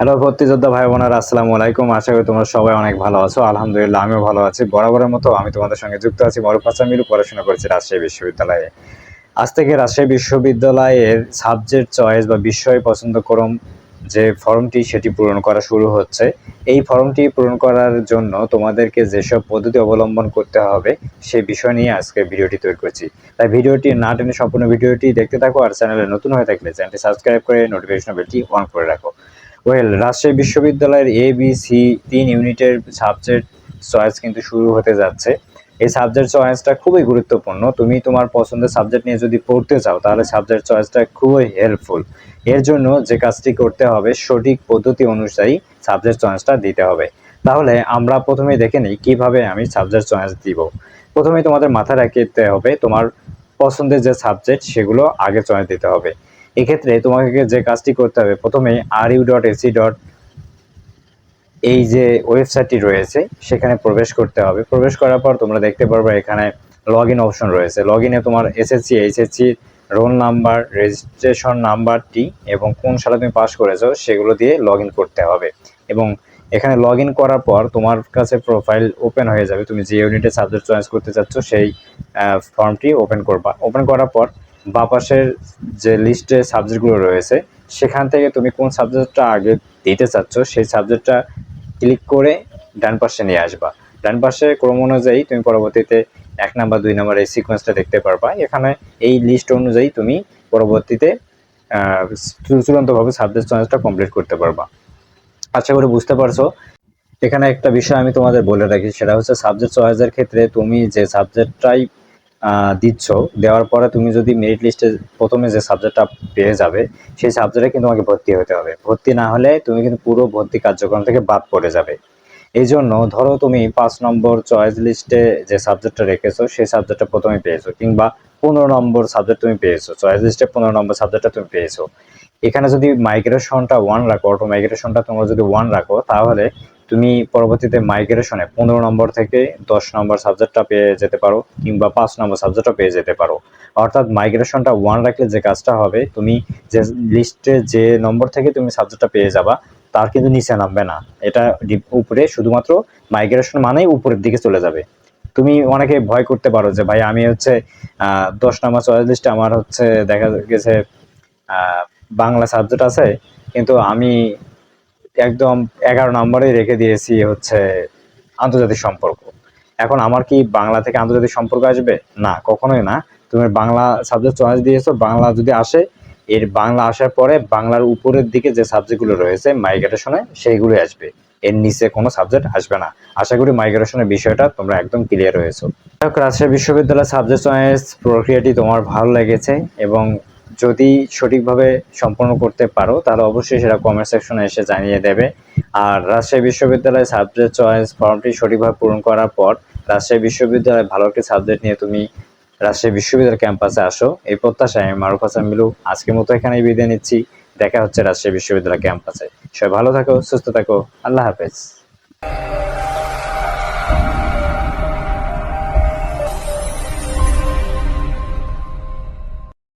Hello ভর্তিযোদ্ধা ভাই বোনেরা আসসালামু আলাইকুম। আশা করি তোমরা সবাই অনেক ভালো আছো। আলহামদুলিল্লাহ, আমিও ভালো আছি। বরাবরের মতো আমি তোমাদের সঙ্গে যুক্ত আছি মরুফ মিলু পড়াশোনা করেছি রাজশাহী বিশ্ববিদ্যালয়ে। আজ থেকে রাজশাহী বিশ্ববিদ্যালয়ের সাবজেক্ট চয়েস বা বিষয় পছন্দ করম যে ফর্মটি, সেটি পূরণ করা শুরু হচ্ছে। এই ফর্মটি পূরণ করার জন্য তোমাদেরকে যেসব পদ্ধতি অবলম্বন করতে হবে, সেই বিষয় নিয়ে আজকে ভিডিওটি তৈরি করছি। তাই ভিডিওটি না টেনে সম্পূর্ণ ভিডিওটি দেখতে থাকো আর চ্যানেলে নতুন হয়ে থাকলে চ্যানেলটি সাবস্ক্রাইব করে নোটিফিকেশন বেলটি অন করে রাখো। ওয়েল রাজশাহী বিশ্ববিদ্যালয়ের এ বি সি তিন ইউনিটের সাবজেক্ট চয়েস কিন্তু শুরু হতে যাচ্ছে। এই সাবজেক্ট চয়েসটা খুবই গুরুত্বপূর্ণ। তুমি তোমার পছন্দের সাবজেক্ট নিয়ে যদি পড়তে চাও, তাহলে সাবজেক্ট চয়েসটা খুবই হেল্পফুল এর জন্য যে কাজটি করতে হবে, সঠিক পদ্ধতি অনুযায়ী সাবজেক্ট চয়েসটা দিতে হবে। তাহলে আমরা প্রথমে দেখে নিই কীভাবে আমি সাবজেক্ট চয়েস দিব। প্রথমে তোমাদের মাথায় রাখতে হবে, তোমার পছন্দের যে সাবজেক্ট সেগুলো আগে চয়েস দিতে হবে। এক্ষেত্রে তোমাকে যে কাজটি করতে হবে, প্রথমে R U dot AC dot এই যে ওয়েবসাইটটি রয়েছে, সেখানে প্রবেশ করতে হবে। প্রবেশ করার পর তোমরা দেখতে পারবে এখানে লগ ইন অপশন রয়েছে। লগ ইনে তোমার SSC HSC roll number registration নাম্বারটি এবং কোন সালে তুমি পাস করেছ, সেগুলো দিয়ে লগ করতে হবে। এবং এখানে লগ ইন করার পর তোমার কাছে প্রোফাইল ওপেন হয়ে যাবে। তুমি যে ইউনিটে সাবজেক্ট চয়েস করতে চাচ্ছ, সেই ফর্মটি ওপেন করবা। ওপেন করার পর বা পাশের যে লিস্টে সাবজেক্টগুলো রয়েছে, সেখান থেকে তুমি কোন সাবজেক্টটা আগে দিতে চাচ্ছ, সেই সাবজেক্টটা ক্লিক করে ডান পাশে নিয়ে আসবা। ডান পাশে ক্রম অনুযায়ী তুমি পরবর্তীতে এক নাম্বার, দুই নাম্বার এই সিকোয়েন্সটা দেখতে পারবা। এখানে এই লিস্ট অনুযায়ী তুমি পরবর্তীতে চূড়ান্তভাবে সাবজেক্ট চয়েসটা কমপ্লিট করতে পারবা। আশা করি বুঝতে পারছ। এখানে একটা বিষয় আমি তোমাদের বলে রাখি, সেটা হচ্ছে সাবজেক্ট চয়েসের ক্ষেত্রে তুমি যে সাবজেক্টটাই দিচ্ছ, দেওয়ার পরে তুমি যদি মেরিট লিস্টে প্রথমে যে সাবজেক্টটা পেয়ে যাবে, সেই সাবজেক্টে কিন্তু তোমাকে ভর্তি হতে হবে। ভর্তি না হলে তুমি কিন্তু পুরো ভর্তি কার্যক্রম থেকে বাদ পড়ে যাবে। এই জন্য ধরো তুমি পাঁচ নম্বর চয়েস লিস্টে যে সাবজেক্টটা রেখেছো, সেই সাবজেক্টটা প্রথমে পেয়েছ, কিংবা পনেরো নম্বর সাবজেক্ট তুমি পেয়েছ চয়েস লিস্টে পনেরো নম্বর সাবজেক্টটা তুমি পেয়েছ। এখানে যদি মাইগ্রেশনটা ওয়ান রাখো অটো মাইগ্রেশনটা তোমরা যদি ওয়ান রাখো, তাহলে তুমি পরবর্তীতে মাইগ্রেশনে পনেরো নম্বর থেকে দশ নম্বর সাবজেক্টটা পেয়ে যেতে পারো, কিংবা পাঁচ নম্বর সাবজেক্টটা পেয়ে যেতে পারো। অর্থাৎ মাইগ্রেশনটা ওয়ান রাখলে যে কাজটা হবে, তুমি যে লিস্টে যে নম্বর থেকে তুমি সাবজেক্টটা পেয়ে যাবা, তার কিন্তু নিচে নামবে না। এটা উপরে শুধুমাত্র মাইগ্রেশন মানেই উপরের দিকে চলে যাবে। তুমি অনেকে ভয় করতে পারো যে, ভাই, আমি হচ্ছে দশ নম্বর চয়েস আমার হচ্ছে দেখা গেছে বাংলা সাবজেক্ট আছে, কিন্তু আমি একদম এগারো নম্বরেই রেখে দিয়েছি হচ্ছে আন্তর্জাতিক সম্পর্ক। এখন আমার কি বাংলা থেকে আন্তর্জাতিক সম্পর্ক আসবে? না, কখনোই না। তুমি বাংলা সাবজেক্ট চয়েস দিয়েছ, বাংলা যদি আসে, এর বাংলা আসার পরে বাংলার উপরের দিকে যে সাবজেক্টগুলো রয়েছে মাইগ্রেশনে সেইগুলো আসবে। এর নিচে কোনো সাবজেক্ট আসবে না। আশা করি মাইগ্রেশনের বিষয়টা তোমরা একদম ক্লিয়ার হয়েছো। রাজশাহী বিশ্ববিদ্যালয়ের সাবজেক্ট চয়েস প্রক্রিয়াটি তোমার ভালো লেগেছে এবং যদি সঠিকভাবে সম্পন্ন করতে পারো, তাহলে অবশ্যই সেটা কমেন্ট সেকশনে এসে জানিয়ে দেবে। আর রাজশাহী বিশ্ববিদ্যালয়ের সাবজেক্ট চয়েস ফর্মটি সঠিকভাবে পূরণ করার পর, রাজশাহী বিশ্ববিদ্যালয়ে ভালো একটি সাবজেক্ট নিয়ে তুমি রাজশাহী বিশ্ববিদ্যালয় ক্যাম্পাসে আসো। এই প্রত্যাশায় আমি মারুফ হাসান মিলু আজকের মতো এখানেই বিদায় নিচ্ছি। দেখা হচ্ছে রাজশাহী বিশ্ববিদ্যালয় ক্যাম্পাসে সবাই ভালো থাকো, সুস্থ থাকো। আল্লাহ হাফেজ।